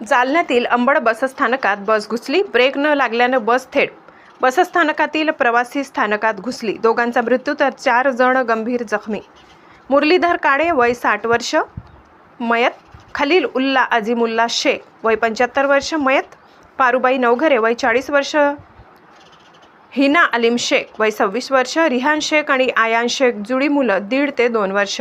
जालन्यातील अंबड बसस्थानकात बस घुसली. ब्रेक न लागल्यानं बस थेट. बसस्थानकातील प्रवासी स्थानकात घुसली. दोघांचा मृत्यू तर चार जण गंभीर जखमी. मुरलीधर काळे वय साठ वर्ष मयत खलील उल्ला अजिमुल्ला शेख वय पंच्याहत्तर वर्ष मयत पारुबाई नवघरे वय चाळीस वर्ष हिना अलीम शेख वय सव्वीस वर्ष रिहान शेख आणि आयान शेख जुळी मुलं दीड ते दोन वर्ष.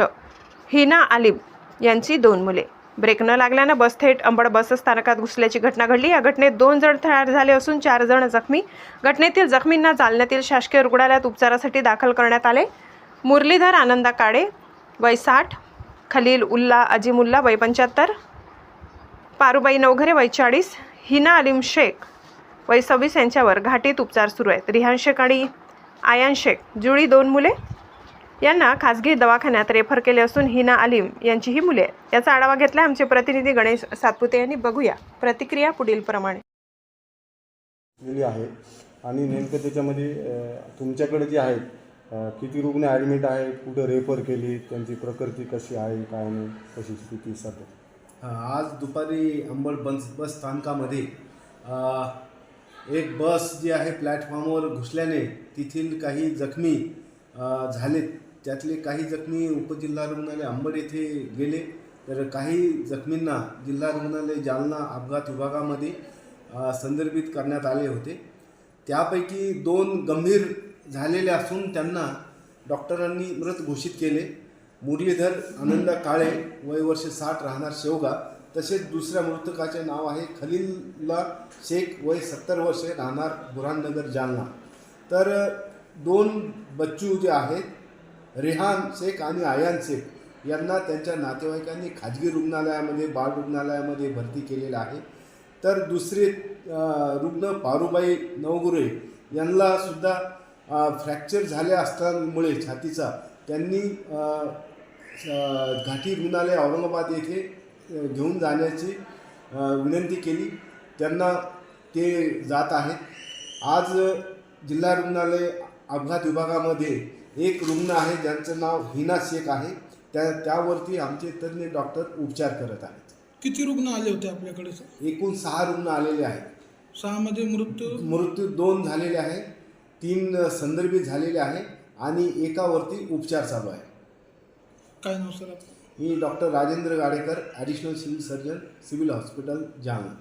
हिना अलीम यांची दोन मुले. ब्रेक न लागल्यानं बस थेट अंबड बस स्थानकात घुसल्याची घटना घडली. या घटनेत दोन जण ठार झाले असून चार जण जखमी. घटनेतील जखमींना जालन्यातील शासकीय रुग्णालयात उपचारासाठी दाखल करण्यात आले. मुरलीधर आनंदा काळे वय साठ खलील उल्ला अजिमुल्ला वय पंच्याहत्तर पारुबाई नवघरे वय चाळीस हिना अलीम शेख वय सव्वीस यांच्यावर घाटीत उपचार सुरू आहेत. रिहान शेख आणि आयान शेख जुळी दोन मुले यांना खासगी दवाखान्यात रेफर केले असून हिना अलीम यांची ही मुले याचा आढावा घेतला आमचे प्रतिनिधी गणेश सातपुते यांनी. बघूया प्रतिक्रिया पुढील प्रमाणे. आहे. आणि नेमकं त्याच्यामध्ये तुमच्याकडे जे आहेत किती रुग्ण ॲडमिट आहेत कुठं रेफर केली त्यांची प्रकृती कशी आहे काय नाही कशी स्थिती सध्या? हा, आज दुपारी अंबड बस बस स्थानकामध्ये एक बस जी आहे प्लॅटफॉर्मवर घुसल्याने तेथील काही जखमी झालेत. त्यातले काही जखमी उपजिल्हा रुग्णालय अंबड येथे गेले. तर काही जखमींना जिल्हा रुग्णालय जालना अपघात विभागामध्ये संदर्भित करण्यात आले होते. त्यापैकी दोन गंभीर झालेले असून त्यांना डॉक्टरांनी मृत घोषित केले. मुरलीधर आनंद काळे वय वर्ष साठ राहणार शेवगा. तसेच दुसऱ्या मृतकाचे नाव आहे खलीलला शेख वय सत्तर वर्षे राहणार बुरहाननगर जालना. तर दोन बच्चू जे आहेत रेहान शेख आणि आयान शेख यांना त्यांच्या नातेवाईकांनी खाजगी रुग्णालयामध्ये बाळ रुग्णालयामध्ये भरती केलेलं आहे. तर दुसरे रुग्ण पारुबाई नवगुरे यांना सुद्धा फ्रॅक्चर झाले असल्यामुळे छातीचा त्यांनी घाटी रुग्णालय औरंगाबाद येथे घेऊन जाण्याची विनंती केली. त्यांना ते जात आहेत. आज जिल्हा रुग्णालय अपघात विभागामध्ये एक रुग्ण आहे ज्यांचं नाव हिना शेख आहे. त्या त्यावरती आमचे तज्ज्ञ डॉक्टर उपचार करत आहेत. किती रुग्ण आले होते आपल्याकडे सर? एकूण सहा रुग्ण आलेले आहेत. सहामध्ये मृत्यू? मृत्यू दोन झालेले आहे तीन संदर्भित झालेले आहे आणि एकावरती उपचार चालू आहे. काय नाव सर आपलं? मी doctor Rajendra Gadekar additional civil surgeon civil hospital Jalna.